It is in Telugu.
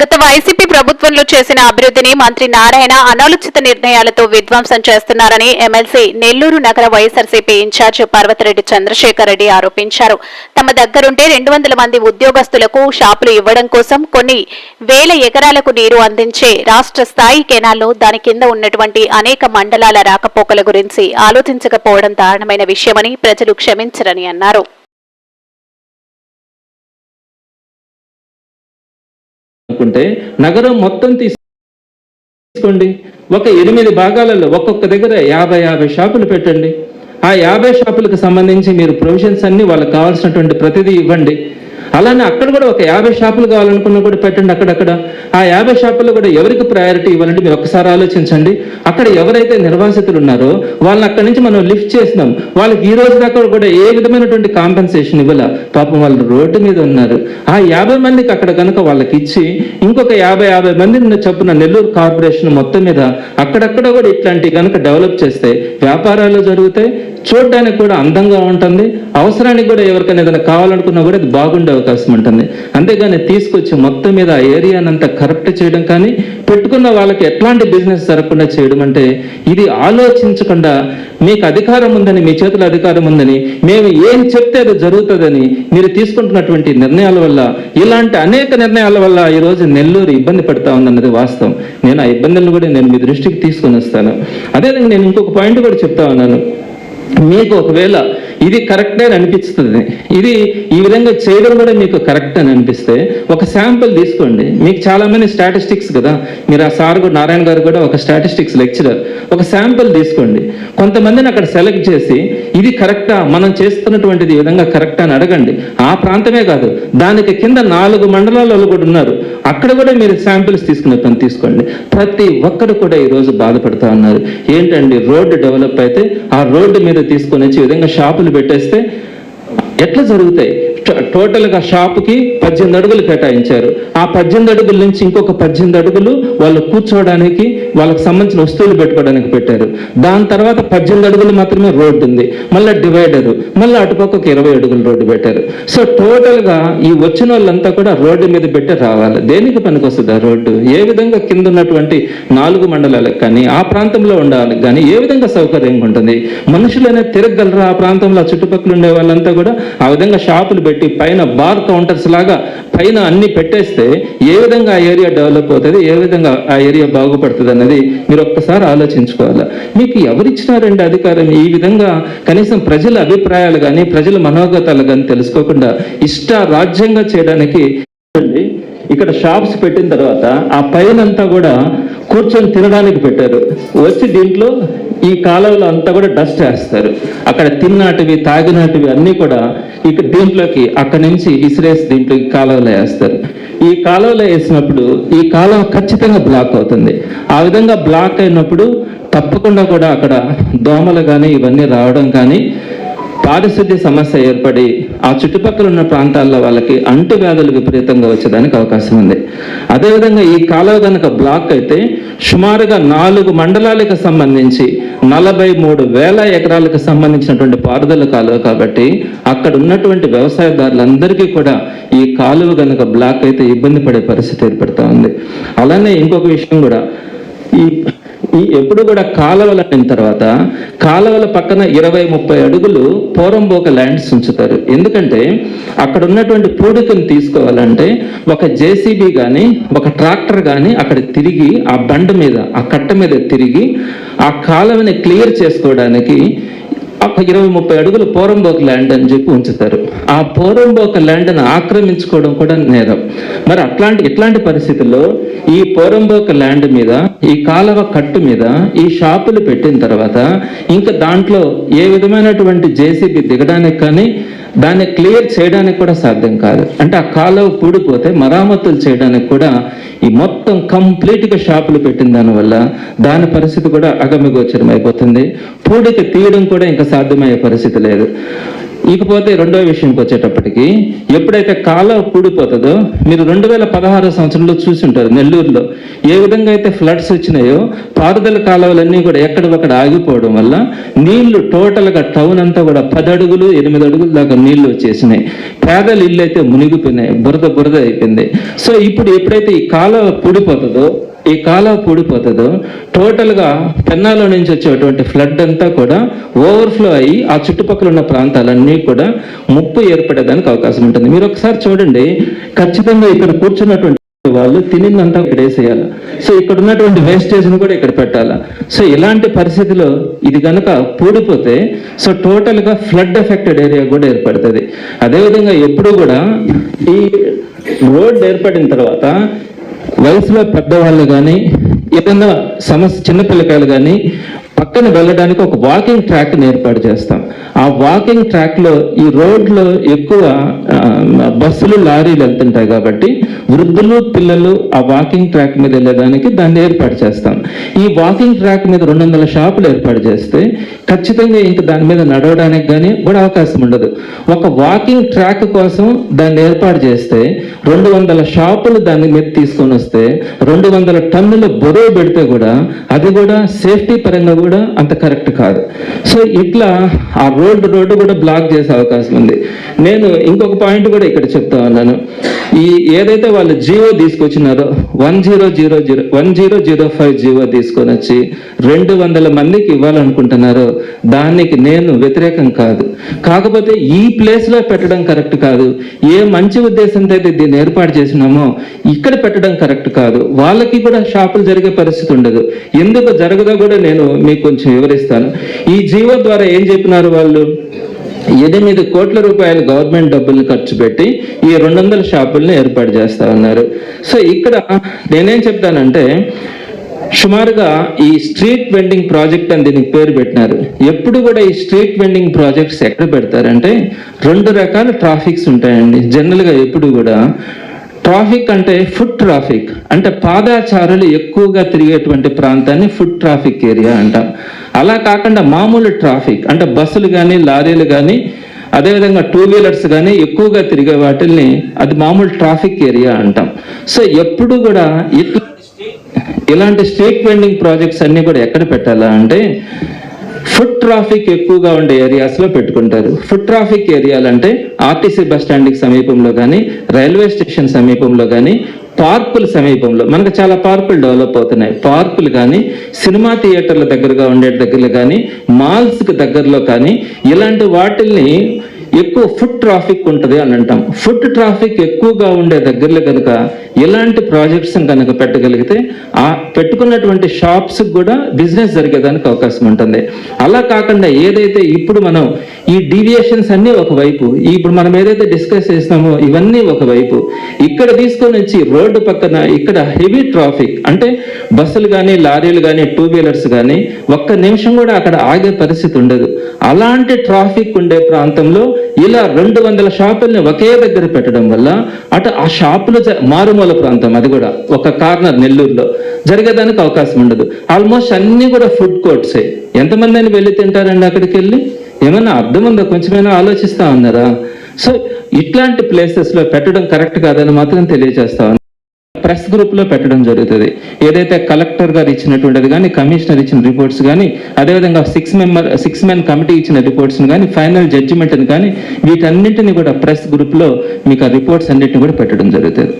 గత వైసీపీ ప్రభుత్వంలో చేసిన అభివృద్ధిని మంత్రి నారాయణ అనాలోచిత నిర్ణయాలతో విధ్వంసం చేస్తున్నారని ఎమ్మెల్సీ నెల్లూరు నగర వైఎస్ఆర్సీపీ ఇన్ఛార్జ్ పార్వతిరెడ్డి చంద్రశేఖర్ రెడ్డి ఆరోపించారు. తమ దగ్గరుంటే రెండు వందల మంది ఉద్యోగస్తులకు షాపులు ఇవ్వడం కోసం కొన్ని వేల ఎకరాలకు నీరు అందించే రాష్ట్ర స్థాయి కెనాల్ను దాని కింద ఉన్నటువంటి అనేక మండలాల రాకపోకల గురించి ఆలోచించకపోవడం దారుణమైన విషయమని ప్రజలు క్షమించరని అన్నారు. అనుకుంటే నగరం మొత్తం తీసుకోండి. ఒక ఎనిమిది భాగాలలో ఒక్కొక్క దగ్గర యాభై యాభై షాపులు పెట్టండి. ఆ యాభై షాపులకు సంబంధించి మీరు ప్రొవిజన్స్ అన్ని వాళ్ళకి కావాల్సినటువంటి ప్రతిదీ ఇవ్వండి. అలానే అక్కడ కూడా ఒక యాభై షాపులు కావాలనుకున్నా కూడా పెట్టండి అక్కడక్కడ. ఆ యాభై షాపుల్లో కూడా ఎవరికి ప్రయారిటీ ఇవ్వాలంటే మీరు ఒకసారి ఆలోచించండి. అక్కడ ఎవరైతే నిర్వాసితులు ఉన్నారో వాళ్ళని అక్కడి నుంచి మనం లిఫ్ట్ చేసినాం. వాళ్ళకి ఈ రోజు దాకా కూడా ఏ విధమైనటువంటి కాంపెన్సేషన్ ఇవ్వాల? పాపం వాళ్ళు రోడ్డు మీద ఉన్నారు. ఆ యాభై మందికి అక్కడ కనుక వాళ్ళకి ఇచ్చి ఇంకొక యాభై యాభై మందిని చొప్పున నెల్లూరు కార్పొరేషన్ మొత్తం మీద అక్కడక్కడ కూడా ఇట్లాంటివి కనుక డెవలప్ చేస్తే వ్యాపారాలు జరుగుతాయి చూడడానికి కూడా అందంగా ఉంటుంది. అవసరానికి కూడా ఎవరికైనా ఏదైనా కావాలనుకున్నా కూడా అది బాగుండే అవకాశం ఉంటుంది. అంతేగాని తీసుకొచ్చి మొత్తం మీద ఆ ఏరియానంతా కరెక్ట్ చేయడం కానీ పెట్టుకున్న వాళ్ళకి ఎట్లాంటి బిజినెస్ జరగకుండా చేయడం అంటే ఇది ఆలోచించకుండా మీకు అధికారం ఉందని మీ చేతుల అధికారం ఉందని మేము ఏం చెప్తే అది జరుగుతుందని మీరు తీసుకుంటున్నటువంటి నిర్ణయాల వల్ల ఇలాంటి అనేక నిర్ణయాల వల్ల ఈరోజు నెల్లూరు ఇబ్బంది పడతా ఉందన్నది వాస్తవం. నేను ఆ ఇబ్బందులను కూడా నేను మీ దృష్టికి తీసుకొని వస్తాను. అదేవిధంగా నేను ఇంకొక పాయింట్ కూడా చెప్తా ఉన్నాను. మీకు ఒకవేళ ఇది కరెక్టే అని అనిపిస్తుంది. ఇది ఈ విధంగా చేయడం కూడా మీకు కరెక్ట్ అని అనిపిస్తే ఒక శాంపుల్ తీసుకోండి. మీకు చాలా మంది స్టాటిస్టిక్స్ కదా. మీరు ఆ సార్ కూడా నారాయణ గారు కూడా ఒక స్టాటిస్టిక్స్ లెక్చరర్. ఒక శాంపుల్ తీసుకోండి. కొంతమందిని అక్కడ సెలెక్ట్ చేసి ఇది కరెక్టా? మనం చేస్తున్నటువంటిది ఈ విధంగా కరెక్ట్ అని అడగండి. ఆ ప్రాంతమే కాదు దానికి కింద నాలుగు మండలాలలో కూడా ఉన్నారు. అక్కడ కూడా మీరు శాంపిల్స్ తీసుకునే పని తీసుకోండి. ప్రతి ఒక్కరు కూడా ఈ రోజు బాధపడుతూ ఉన్నారు. ఏంటండి రోడ్డు డెవలప్ అయితే ఆ రోడ్డు మీద తీసుకొని వచ్చి విధంగా షాపులు పెట్టేస్తే ఎట్లా జరుగుతాయి? టోటల్గా టోటల్గా షాప్కి పద్దెనిమిది అడుగులు కేటాయించారు. ఆ పద్దెనిమిది అడుగుల నుంచి ఇంకొక పద్దెనిమిది అడుగులు వాళ్ళు కూర్చోవడానికి వాళ్ళకి సంబంధించిన వస్తువులు పెట్టుకోవడానికి పెట్టారు. దాని తర్వాత పద్దెనిమిది అడుగులు మాత్రమే రోడ్డు ఉంది. మళ్ళీ డివైడర్ మళ్ళీ అటుపక్కకు ఇరవై అడుగులు రోడ్డు పెట్టారు. సో టోటల్గా ఈ వచ్చిన వాళ్ళంతా కూడా రోడ్డు మీద పెట్టి రావాలి. దేనికి పనికొస్తుంది ఆ రోడ్డు? ఏ విధంగా కింద ఉన్నటువంటి నాలుగు మండలాలకు కానీ ఆ ప్రాంతంలో ఉండాలి కానీ ఏ విధంగా సౌకర్యంగా ఉంటుంది? మనుషులనే తిరగలరా ఆ ప్రాంతంలో? చుట్టుపక్కల ఉండే వాళ్ళంతా కూడా ఆ విధంగా షాపులు పెట్టి పైన బార్ కౌంటర్స్ లాగా పైన అన్ని పెట్టేస్తే ఏ విధంగా ఆ ఏరియా డెవలప్ అవుతుంది ఏ విధంగా ఆ ఏరియా బాగుపడుతుంది అన్నది మీరు ఒక్కసారి ఆలోచించుకోవాలి? మీకు ఎవరిచ్చినారండి అధికారం ఈ విధంగా కనీసం ప్రజల అభిప్రాయాలు కానీ ప్రజల మనోగతాలు కానీ తెలుసుకోకుండా ఇష్ట రాజ్యంగా చేయడానికి ఇక్కడ షాప్స్ పెట్టిన తర్వాత ఆ పైన అంతా కూడా కూర్చొని తినడానికి పెట్టారు. వచ్చి దీంట్లో ఈ కాలువలో అంతా కూడా డస్ట్ వేస్తారు. అక్కడ తిన్నాటివి తాగినాటివి అన్నీ కూడా ఇక్కడ దీంట్లోకి అక్కడి నుంచి ఇసిరేసి దీంట్లోకి కాలువలో వేస్తారు. ఈ కాలువలో వేసినప్పుడు ఈ కాలువ ఖచ్చితంగా బ్లాక్ అవుతుంది. ఆ విధంగా బ్లాక్ అయినప్పుడు తప్పకుండా కూడా అక్కడ దోమలు కానీ ఇవన్నీ రావడం కానీ పారిశుద్ధ్య సమస్య ఏర్పడి ఆ చుట్టుపక్కల ఉన్న ప్రాంతాల్లో వాళ్ళకి అంటువ్యాధులు విపరీతంగా వచ్చేదానికి అవకాశం ఉంది. అదేవిధంగా ఈ కాలువ కనుక బ్లాక్ అయితే సుమారుగా నాలుగు మండలాలకు సంబంధించి నలభై మూడు వేల ఎకరాలకు సంబంధించినటువంటి పారుదల కాలువ కాబట్టి అక్కడ ఉన్నటువంటి వ్యవసాయదారులందరికీ కూడా ఈ కాలువ కనుక బ్లాక్ అయితే ఇబ్బంది పడే పరిస్థితి ఏర్పడుతూ ఉంది. అలానే ఇంకొక విషయం కూడా ఈ ఈ ఎప్పుడు కూడా కాలువలు అయిన తర్వాత కాలువల పక్కన ఇరవై ముప్పై అడుగులు పోరంబోక ల్యాండ్స్ ఉంచుతారు. ఎందుకంటే అక్కడ ఉన్నటువంటి పూడికను తీసుకోవాలంటే ఒక జేసీబీ కానీ ఒక ట్రాక్టర్ కానీ అక్కడ తిరిగి ఆ బండ మీద ఆ కట్ట మీద తిరిగి ఆ కాలువని క్లియర్ చేసుకోవడానికి ఇరవై ముప్పై అడుగులు పోరంబోక ల్యాండ్ అని చెప్పి ఉంచుతారు. ఆ పోరంబోక ల్యాండ్ను ఆక్రమించుకోవడం కూడా నేరం. మరి అట్లాంటి ఇట్లాంటి పరిస్థితుల్లో ఈ పోరంబోక ల్యాండ్ మీద ఈ కాలవ కట్టు మీద ఈ షాపులు పెట్టిన తర్వాత ఇంకా దాంట్లో ఏ విధమైనటువంటి జేసీబీ దిగడానికి కానీ దాన్ని క్లియర్ చేయడానికి కూడా సాధ్యం కాదు. అంటే ఆ కాలువ పూడిపోతే మరామతులు చేయడానికి కూడా ఈ మొత్తం కంప్లీట్గా షాపులు పెట్టిన దానివల్ల దాని పరిస్థితి కూడా అగమ్యగోచరం అయిపోతుంది. పూడిక తీయడం కూడా ఇంకా సాధ్యమయ్యే పరిస్థితి లేదు. ఇకపోతే రెండో విషయంకి వచ్చేటప్పటికి ఎప్పుడైతే కాలువ పూడిపోతుందో మీరు రెండు వేల పదహారు సంవత్సరంలో చూసి ఉంటారు నెల్లూరులో. ఏ విధంగా అయితే ఫ్లడ్స్ వచ్చినాయో పారుదల కాలువలన్నీ కూడా ఎక్కడొక్కడ ఆగిపోవడం వల్ల నీళ్ళు టోటల్గా టౌన్ అంతా కూడా పది అడుగులు ఎనిమిది అడుగుల దాకా నీళ్ళు వచ్చేసినాయి. పేదలు ఇల్లు అయితే మునిగిపోయినాయి బురద బురద అయిపోయింది. సో ఇప్పుడు ఎప్పుడైతే ఈ కాలువ పూడిపోతుందో ఈ కాలువ పూడిపోతుందో టోటల్గా పెన్నాలో నుంచి వచ్చేటువంటి ఫ్లడ్ అంతా కూడా ఓవర్ఫ్లో అయ్యి ఆ చుట్టుపక్కల ఉన్న ప్రాంతాలన్నీ కూడా ముప్పు ఏర్పడేదానికి అవకాశం ఉంటుంది. మీరు ఒకసారి చూడండి ఖచ్చితంగా ఇక్కడ కూర్చున్నటువంటి వాళ్ళు తినిందంతా ఇక్కడ వేసేయాలి. సో ఇక్కడ ఉన్నటువంటి వేస్టేజ్ను కూడా ఇక్కడ పెట్టాలి. సో ఇలాంటి పరిస్థితిలో ఇది కనుక పూడిపోతే సో టోటల్గా ఫ్లడ్ ఎఫెక్టెడ్ ఏరియా కూడా ఏర్పడుతుంది. అదేవిధంగా ఎప్పుడు కూడా ఈ రోడ్ ఏర్పడిన తర్వాత వయసులో పెద్దవాళ్ళు కానీ ఏదైనా సమస్య చిన్నపిల్లకాయలు కానీ పక్కన వెళ్ళడానికి ఒక వాకింగ్ ట్రాక్ని ఏర్పాటు చేస్తాం. ఆ వాకింగ్ ట్రాక్లో ఈ రోడ్లో ఎక్కువ బస్సులు లారీలు వెళ్తుంటాయి కాబట్టి వృద్ధులు పిల్లలు ఆ వాకింగ్ ట్రాక్ మీద వెళ్ళడానికి దాన్ని ఏర్పాటు చేస్తాం. ఈ వాకింగ్ ట్రాక్ మీద రెండు వందల షాపులు ఏర్పాటు చేస్తే ఖచ్చితంగా ఇంక దాని మీద నడవడానికి కానీ కూడా అవకాశం ఉండదు. ఒక వాకింగ్ ట్రాక్ కోసం దాన్ని ఏర్పాటు చేస్తే రెండు వందల షాపులు దాని మీద తీసుకొని వస్తే రెండు వందల టన్నుల బరువు పెడితే కూడా అది కూడా సేఫ్టీ పరంగా కూడా అంత కరెక్ట్ కాదు. సో ఇట్లా ఆ రోడ్డు రోడ్డు కూడా బ్లాక్ చేసే అవకాశం ఉంది. నేను ఇంకొక పాయింట్ కూడా ఇక్కడ చెప్తా ఉన్నాను. ఈ ఏదైతే వాళ్ళు Jio తీసుకొచ్చినారో one zero zero zero one zero zero five Jio తీసుకొని వచ్చి రెండు వందల మందికి ఇవ్వాలనుకుంటున్నారో దానికి నేను వ్యతిరేకం కాదు. కాకపోతే ఈ ప్లేస్లో పెట్టడం కరెక్ట్ కాదు. ఏ మంచి ఉద్దేశంతో అయితే దీన్ని ఏర్పాటు చేసినామో ఇక్కడ పెట్టడం కరెక్ట్ కాదు. వాళ్ళకి కూడా షాపులు జరిగే పరిస్థితి ఉండదు. ఎందుకు జరగదో కూడా నేను మీకు కొంచెం వివరిస్తాను. ఈ జీవో ద్వారా ఏం చెప్పినారు వాళ్ళు? ఎనిమిది కోట్ల రూపాయలు గవర్నమెంట్ డబ్బుల్ని ఖర్చు పెట్టి ఈ రెండు వందల షాపుల్ని ఏర్పాటు చేస్తా ఉన్నారు. సో ఇక్కడ నేనేం చెప్తానంటే సుమారుగా ఈ స్ట్రీట్ వెండింగ్ ప్రాజెక్ట్ అని దీనికి పేరు పెట్టినారు. ఎప్పుడు కూడా ఈ స్ట్రీట్ వెండింగ్ ప్రాజెక్ట్స్ ఎక్కడ పెడతారంటే రెండు రకాల ట్రాఫిక్స్ ఉంటాయండి. జనరల్గా ఎప్పుడు కూడా ట్రాఫిక్ అంటే ఫుడ్ ట్రాఫిక్. అంటే పాదాచారులు ఎక్కువగా తిరిగేటువంటి ప్రాంతాన్ని ఫుడ్ ట్రాఫిక్ ఏరియా అంటాం. అలా కాకుండా మామూలు ట్రాఫిక్ అంటే బస్సులు కానీ లారీలు కానీ అదేవిధంగా టూ వీలర్స్ కానీ ఎక్కువగా తిరిగే వాటిల్ని అది మామూలు ట్రాఫిక్ ఏరియా అంటాం. సో ఎప్పుడు కూడా ఇట్లా ఇలాంటి స్ట్రీట్ వెండింగ్ ప్రాజెక్ట్స్ అన్ని కూడా ఎక్కడ పెట్టాలా అంటే ఫుడ్ ట్రాఫిక్ ఎక్కువగా ఉండే ఏరియాస్లో పెట్టుకుంటారు. ఫుడ్ ట్రాఫిక్ ఏరియాలు అంటే ఆర్టీసీ బస్ స్టాండ్కి సమీపంలో కానీ రైల్వే స్టేషన్ సమీపంలో కానీ పార్కుల సమీపంలో మనకు చాలా పార్కులు డెవలప్ అవుతున్నాయి. పార్కులు కానీ సినిమా థియేటర్ల దగ్గరగా ఉండే దగ్గరలో కానీ మాల్స్కి దగ్గరలో కానీ ఇలాంటి వాటిల్ని ఎక్కువ ఫుడ్ ట్రాఫిక్ ఉంటుంది అని అంటాం. ఫుడ్ ట్రాఫిక్ ఎక్కువగా ఉండే దగ్గరలో కనుక ఇలాంటి ప్రాజెక్ట్స్ కనుక పెట్టగలిగితే ఆ పెట్టుకున్నటువంటి షాప్స్ కూడా బిజినెస్ జరిగేదానికి అవకాశం ఉంటుంది. అలా కాకుండా ఏదైతే ఇప్పుడు మనం ఈ డీవియేషన్స్ అన్ని ఒకవైపు ఇప్పుడు మనం ఏదైతే డిస్కస్ చేసినామో ఇవన్నీ ఒకవైపు ఇక్కడ తీసుకొని వచ్చి రోడ్డు పక్కన ఇక్కడ హెవీ ట్రాఫిక్ అంటే బస్సులు కానీ లారీలు కానీ టూ వీలర్స్ కానీ ఒక్క నిమిషం కూడా అక్కడ ఆగే పరిస్థితి ఉండదు. అలాంటి ట్రాఫిక్ ఉండే ప్రాంతంలో ఇలా రెండు వందల షాపుల్ని ఒకే దగ్గర పెట్టడం వల్ల అటు ఆ షాపులు మారుమూల ప్రాంతం అది కూడా ఒక కార్నర్ నెల్లూరులో. జరిగేదానికి అవకాశం ఉండదు. ఆల్మోస్ట్ అన్ని కూడా ఫుడ్ కోర్ట్సే. ఎంతమంది అని వెళ్ళి తింటారండి అక్కడికి వెళ్ళి ఏమైనా అర్థం ఉందా? కొంచెమైనా ఆలోచిస్తా ఉన్నారా? సో ఇట్లాంటి ప్లేసెస్లో పెట్టడం కరెక్ట్ కాదని మాత్రం తెలియజేస్తా ప్రెస్ గ్రూప్లో పెట్టడం జరుగుతుంది. ఏదైతే కలెక్టర్ గారు ఇచ్చినటువంటిది కానీ కమిషనర్ ఇచ్చిన రిపోర్ట్స్ కానీ అదేవిధంగా six member six men committee ఇచ్చిన రిపోర్ట్స్ కానీ ఫైనల్ జడ్జిమెంట్ కానీ వీటన్నింటిని కూడా ప్రెస్ గ్రూప్లో మీకు ఆ రిపోర్ట్స్ అన్నింటిని కూడా పెట్టడం జరుగుతుంది.